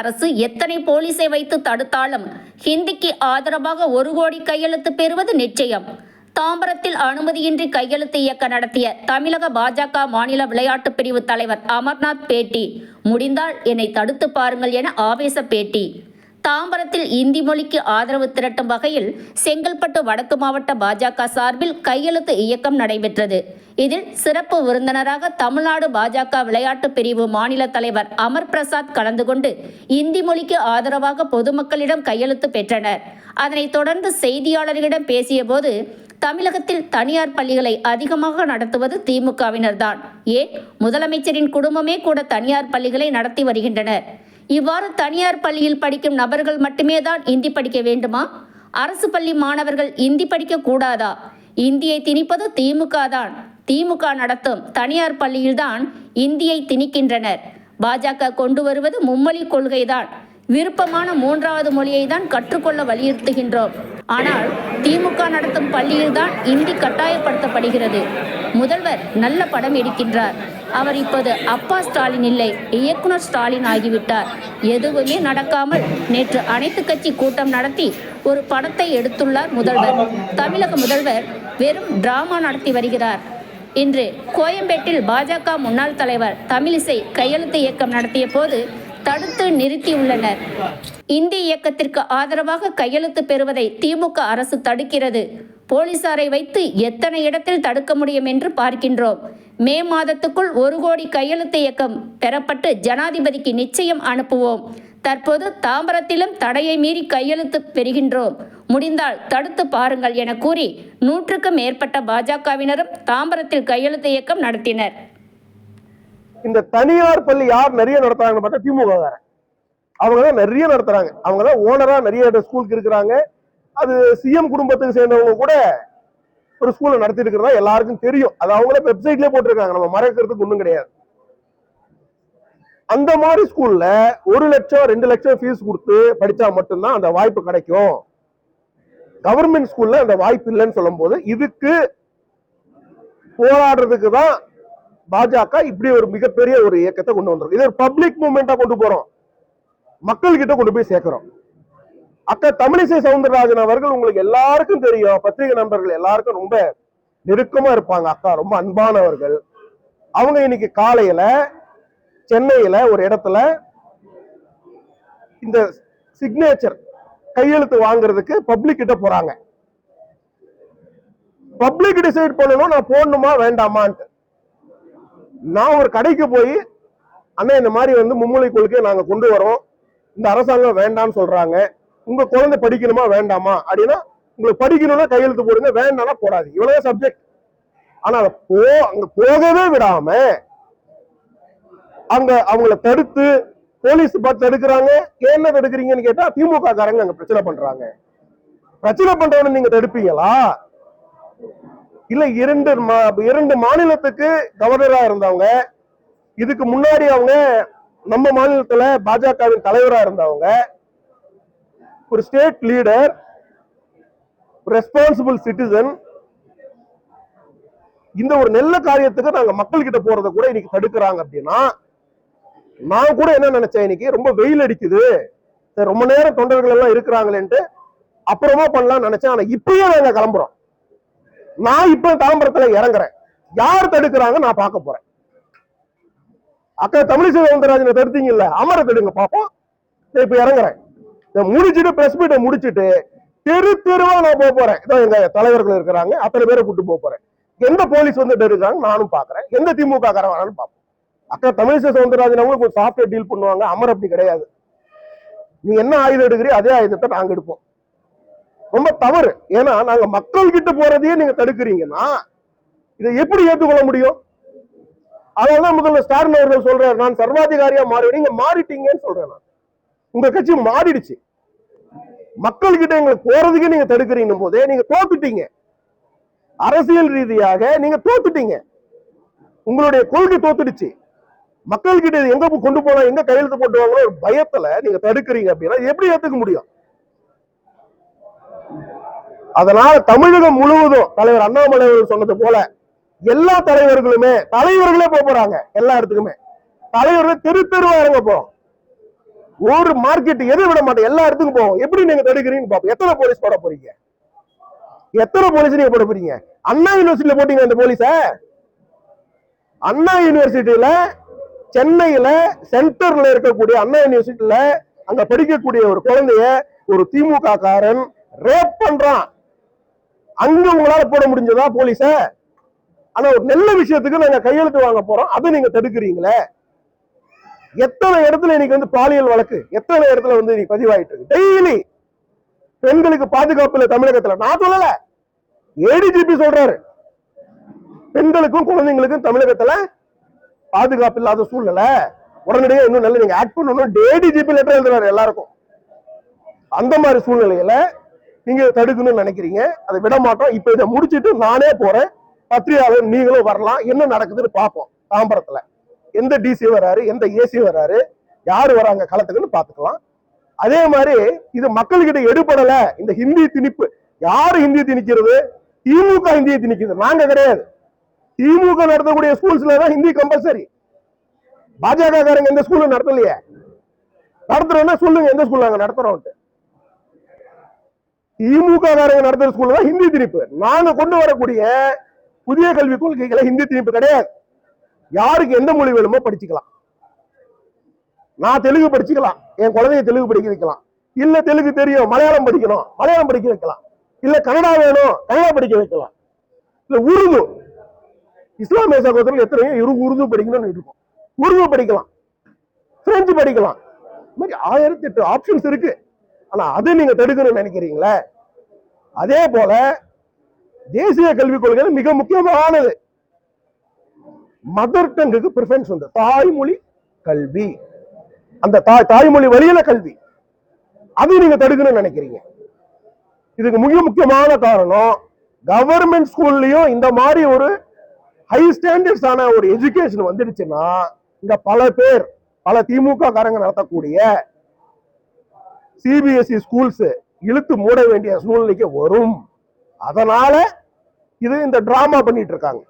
அரசு எத்தனை போலீஸை வைத்து தடுத்தாலும் ஹிந்திக்கு ஆதரவாக ஒரு கோடி கையெழுத்து பெறுவது நிச்சயம். தாம்பரத்தில் அனுமதியின்றி கையெழுத்து இயக்க நடத்திய தமிழக பாஜக மாநில விளையாட்டு பிரிவு தலைவர் அமர்நாத் பேட்டி. முடிந்தால் என்னை தடுத்து பாருங்கள் என ஆவேச பேட்டி. தாம்பரத்தில் இந்தி மொழிக்கு ஆதரவு திரட்டும் வகையில் செங்கல்பட்டு வடக்கு மாவட்ட பாஜக சார்பில் கையெழுத்து இயக்கம் நடைபெற்றது. இதில் சிறப்பு விருந்தினராக தமிழ்நாடு பாஜக விளையாட்டு பிரிவு மாநில தலைவர் அமர் பிரசாத் கலந்து கொண்டு இந்தி மொழிக்கு ஆதரவாக பொதுமக்களிடம் கையெழுத்து பெற்றனர். அதனைத் தொடர்ந்து செய்தியாளர்களிடம் பேசியபோது தமிழகத்தில் தனியார் பள்ளிகளை அதிகமாக நடத்துவது திமுகவினர்தான். ஏன்? முதலமைச்சரின் குடும்பமே கூட தனியார் பள்ளிகளை நடத்தி வருகின்றனர். இவ்வாறு தனியார் பள்ளியில் படிக்கும் நபர்கள் மட்டுமே தான் இந்தி படிக்க வேண்டுமா? அரசு பள்ளி மாணவர்கள் இந்தி படிக்க கூடாதா? இந்தியை திணிப்பது திமுக தான் திமுக நடத்தும் தனியார் பள்ளியில்தான் இந்தியை திணிக்கின்றனர். பாஜக கொண்டு வருவது மும்மொழி கொள்கைதான். விருப்பமான மூன்றாவது மொழியை தான் கற்றுக்கொள்ள வலியுறுத்துகின்றோம். ஆனால் திமுக நடத்தும் பள்ளியில்தான் இந்தி கட்டாயப்படுத்தப்படுகிறது. முதல்வர் நல்ல படம் எடுக்கின்றார். அவர் இப்போது அப்பா ஸ்டாலின் இல்லை இயக்குனர் ஸ்டாலின் ஆகிவிட்டார். எதுவுமே நடக்காமல் நேற்று அனைத்து கட்சி கூட்டம் நடத்தி ஒரு படத்தை எடுத்துள்ளார் முதல்வர். தமிழக முதல்வர் வெறும் டிராமா நடத்தி வருகிறார். இன்று கோயம்பேட்டில் பாஜக முன்னாள் தலைவர் தமிழிசை கையெழுத்து இயக்கம் நடத்திய போது தடுத்து நிறுத்தியுள்ளனர் இந்தி இயக்கத்திற்கு ஆதரவாக கையெழுத்து பெறுவதை திமுக அரசு தடுக்கிறது. போலீசாரை வைத்து எத்தனை இடத்தில் தடுக்க முடியும் என்று பார்க்கின்றோம். மே மாதத்துக்குள் ஒரு கோடி கையெழுத்து இயக்கம் பெறப்பட்டு ஜனாதிபதிக்கு நிச்சயம் அனுப்புவோம். தற்போது தாம்பரத்திலும் தடையை மீறி கையெழுத்து பெறுகின்றோம். முடிந்தால் தடுத்து பாருங்கள் என கூறி நூற்றுக்கும் மேற்பட்ட பாஜகவினரும் தாம்பரத்தில் கையெழுத்து இயக்கம் நடத்தினர். இந்த தனியார் பள்ளி யார் நிறைய நடத்துறாங்கன்னு பார்த்தா திமுக அவங்க தான் நிறைய நடத்துறாங்க. அவங்க தான் ஓனரா நிறைய ஸ்கூலுக்கு இருக்கிறாங்க. அது சிஎம் குடும்பத்துக்கு சேர்ந்தவங்க கூட ஒரு ஸ்கூலை நடத்திட்டு இருக்கிறதா எல்லாருக்கும் தெரியும். அது அவங்களே வெப்சைட்லயே போட்டிருக்காங்க. நம்ம மறைக்கிறதுக்கு ஒன்றும் கிடையாது. அந்த மாதிரி ஸ்கூல்ல ஒரு லட்சம் ரெண்டு லட்சம் ஃபீஸ் கொடுத்து படிச்சா மட்டும்தான் அந்த வாய்ப்பு கிடைக்கும். கவர்மெண்ட் ஸ்கூல்ல அந்த வாய்ப்பு இல்லைன்னு சொல்லும் போது இதுக்கு போராடுறதுக்கு தான் பாஜக இப்படி ஒரு மிகப்பெரிய ஒரு இயக்கத்தை கொண்டு வந்திருக்கு. இது ஒரு பப்ளிக் மூமெண்டா கொண்டு போறோம். மக்கள் கிட்ட கொண்டு போய் சேர்க்கிறோம். அக்கா தமிழிசை சவுந்தரராஜன் அவர்கள் உங்களுக்கு எல்லாருக்கும் தெரியும். பத்திரிகை நண்பர்கள் எல்லாருக்கும் ரொம்ப நெருக்கமா இருப்பாங்க அக்கா. ரொம்ப அன்பானவர்கள். அவங்க இன்னைக்கு காலையில சென்னையில ஒரு இடத்துல இந்த சிக்னேச்சர் கையெழுத்து வாங்குறதுக்கு பப்ளிக் கிட்ட போறாங்க. பப்ளிக் டிசைட் பண்ணணும் நான் போடணுமா வேண்டாமான்ட்டு. நான் ஒரு கடைக்கு போய் அண்ணா இந்த மாதிரி வந்து மும்மொழி கொள்கையை நாங்க கொண்டு வரோம். இந்த அரசாங்கம் வேண்டாம்னு சொல்றாங்க. உங்க குழந்தை படிக்கணுமா வேண்டாமா? அப்படின்னா உங்களுக்கு படிக்கணும்னா கையெழுத்து போடுங்க வேண்டாம்னா போடாது இவ்வளவு சப்ஜெக்ட் ஆனா அதை போ அங்க போகவே விடாம அங்க அவங்கள தடுத்து போலீஸ் பார்த்து தடுக்கிறாங்க. என்ன தடுக்கிறீங்கன்னு கேட்டா திமுக காரங்க அங்க பிரச்சனை பண்றாங்க. பிரச்சனை பண்றவன நீங்க தடுப்பீங்களா? இல்ல இரண்டு மா- இரண்டு மாநிலத்துக்கு கவர்னரா இருந்தவங்க இதுக்கு முன்னாடி அவங்க நம்ம மாநிலத்துல பாஜகவின் தலைவரா இருந்தவங்க ஒரு ஸ்டேட் லீடர் ரெஸ்பான்சிபிள் சிட்டிசன் இந்த ஒரு நல்ல காரியத்துக்கு நாங்க மக்கள் கிட்ட போறதை கூட இன்னைக்கு தடுக்கிறாங்க அப்படின்னா நான் கூட என்ன நினைச்சேன் இன்னைக்கு? ரொம்ப வெயில் அடிக்குது. ரொம்ப நேரம் தொண்டர்கள் எல்லாம் இருக்கிறாங்களேன்ட்டு அப்புறமா பண்ணலாம் நினைச்சேன். ஆனா இப்பயே நாங்க கிளம்புறோம். நான் இப்ப தாம்பரத்துல இறங்குறேன். யார் தடுக்கிறாங்க நான் பார்க்க போறேன். அக்கா தமிழிசை சவுந்தரராஜனை தடுத்தீங்கல்ல? அமர தடுங்க பாப்போம். இப்ப இறங்குறேன். முடிச்சுட்டு பிரஸ் மீட்டை முடிச்சிட்டு தெரு தெருவா நான் போக போறேன். இதான் எங்க தலைவர்கள் இருக்கிறாங்க. அத்தனை பேரை கூட்டு போக போறேன். எந்த போலீஸ் வந்து எடுக்கிறாங்க நானும் பாக்குறேன் எந்த திமுக காரன் வேணாலும் பார்ப்போம். அக்கா தமிழிசை சவுந்தரராஜன் அவங்க கொஞ்சம் சாஃப்ட்வேர் டீல் பண்ணுவாங்க. அமர் அப்படி கிடையாது. நீ என்ன ஆயுதம் எடுக்கிறீ அதே ஆயுதத்தை நாங்க எடுப்போம். ரொம்ப தவறு. ஏன்னா நாங்க மக்கள் கிட்ட போறதையே நீங்க தடுக்கிறீங்கன்னா இதை எப்படி ஏற்றுக்கொள்ள முடியும்? அதனாலதான் முதல்ல ஸ்டாலின் அவர்கள் சொல்றாரு. நான் சர்வாதிகாரியா மாறி நீங்க மாறிட்டீங்கன்னு சொல்றேன் நான். உங்க கட்சி மாறிடுச்சு. மக்கள் கிட்ட எங்களுக்கு போறதுக்கே நீங்க தடுக்கிறீங்க போதே நீங்க தோத்துட்டீங்க. அரசியல் ரீதியாக நீங்க தோத்துட்டீங்க. உங்களுடைய கொள்கை தோத்துடுச்சு. மக்கள் கிட்ட எங்க கொண்டு போனா எங்க கையெழுத்து போட்டு வாங்கணும் ஒரு பயத்துல நீங்க தடுக்கிறீங்க அப்படின்னா எப்படி ஏத்துக்க முடியும்? அதனால தமிழகம் முழுவதும் தலைவர் அண்ணாமலை சொன்னது போல எல்லா தலைவர்களுமே தலைவர்களே போக போறாங்க எல்லா இடத்துக்குமே. தலைவர்கள் தெரு தெருவா இறங்க போறோம். ஒரு மார்க்கெட் எதை விட மாட்டோம் எல்லா இடத்துக்கும் போவோம். எப்படி நீங்க தடுக்கிறீங்கன்னு பாப்போம் எத்தனை போலீஸ் போட போறீங்க? எத்தனை போலீஸ் நீங்க போட போறீங்க? அண்ணா யூனிவர்சிட்டியில போட்டீங்க அந்த போலீஸ அண்ணா யூனிவர்சிட்டியில சென்னையில சென்டர்ல இருக்கக்கூடிய அண்ணா யூனிவர்சிட்டியில அங்க படிக்கக்கூடிய ஒரு குழந்தைய ஒரு திமுக காரன் ரேப் பண்றான். அங்க உங்களால போட முடிஞ்சதா போலீஸ ஆனா ஒரு நல்ல விஷயத்துக்கு நாங்க கையெழுத்து வாங்க போறோம். அதை நீங்க தடுக்கிறீங்களே? எத்தனை இடத்துல இன்னைக்கு வந்து பாலியல் வழக்கு? எத்தனை இடத்துல வந்து இன்னைக்கு பதிவாயிட்டு இருக்கு? டெய்லி பெண்களுக்கு பாதுகாப்பு இல்லை தமிழகத்துல. நான் சொல்லல. ஏடிஜிபி சொல்றாரு. பெண்களுக்கும் குழந்தைங்களுக்கும் தமிழகத்துல பாதுகாப்பு இல்லாத சூழ்நிலை. உடனடியாக இன்னும் நல்ல நீங்க ஆக்ட் பண்ணணும். ஏடிஜிபி லெட்டர் எழுதுறாரு எல்லாருக்கும். அந்த மாதிரி சூழ்நிலையில நீங்க தடுக்கணும்னு நினைக்கிறீங்க. அதை விட மாட்டோம். இப்ப இதை முடிச்சிட்டு நானே போறேன். பத்திரிகையாளர் நீங்களும் வரலாம். என்ன நடக்குதுன்னு பார்ப்போம். தாம்பரத்துல. எந்த டிசி வராரு எந்த ஏசி வராரு யாரு வராங்க களத்துக்குன்னு பார்த்துக்கலாம். அதே மாதிரி இது மக்கள்கிட்ட எடுபடல இந்த ஹிந்தி திணிப்பு. யாரு ஹிந்தி திணிக்கிறது? திமுக ஹிந்தியை திணிக்குது. நாங்க கிடையாது. திமுக நடத்தக்கூடிய ஸ்கூல்ஸ்ல தான் ஹிந்தி கம்பல்சரி பாஜக காரங்க எந்த ஸ்கூலும் நடத்தலையே. நடத்துறோம்னா சொல்லுங்க எந்த ஸ்கூல் நாங்க நடத்துறோம்ட்டு திமுக காரங்க நடத்துற ஸ்கூல்ல தான் ஹிந்தி திணிப்பு. நாங்க கொண்டு வரக்கூடிய புதிய கல்விக் கொள்கைகளை ஹிந்தி திணிப்பு கிடையாது. யாருக்கு எந்த மொழி வேணுமோ படிச்சுக்கலாம். நான் தெலுங்கு படிச்சுக்கலாம். என் குழந்தைய தெலுங்கு படிக்க வைக்கலாம். இல்ல தெலுங்கு தெரியும் மலையாளம் படிக்கணும் மலையாளம் படிக்க வைக்கலாம். இல்ல கன்னடா வேணும் கன்னடா படிக்க வைக்கலாம். இல்ல உருது. இஸ்லாமிய சகோதரர்கள் எத்தனையோ இரு உருது படிக்கணும்னு இருக்கும். உருது படிக்கலாம். பிரெஞ்சு படிக்கலாம். இது மாதிரி ஆயிரத்தி எட்டு ஆப்ஷன்ஸ் இருக்கு. ஆனா அதை நீங்க தடுக்கணும்னு நினைக்கிறீங்களே? அதே போல தேசிய கல்விக் கொள்கை மிக முக்கியமானது. மதர் டங்குக்கு ப்ரிஃபரன்ஸ் உண்டு. தாய்மொழி கல்வி. அந்த தாய் தாய்மொழி வழியில கல்வி. அதை நீங்க தடுக்கணும்னு நினைக்கிறீங்க. இதுக்கு மிக முக்கியமான காரணம் கவர்மெண்ட் ஸ்கூல்லயும் இந்த மாதிரி ஒரு ஹை ஸ்டாண்டர்ட்ஸ் ஆன ஒரு எஜுகேஷன் வந்துடுச்சுன்னா இங்க பல பேர் பல திமுக காரங்க நடத்தக்கூடிய சிபிஎஸ்இ ஸ்கூல்ஸ் இழுத்து மூட வேண்டிய சூழ்நிலைக்கு வரும். அதனால இது இந்த டிராமா பண்ணிட்டு இருக்காங்க.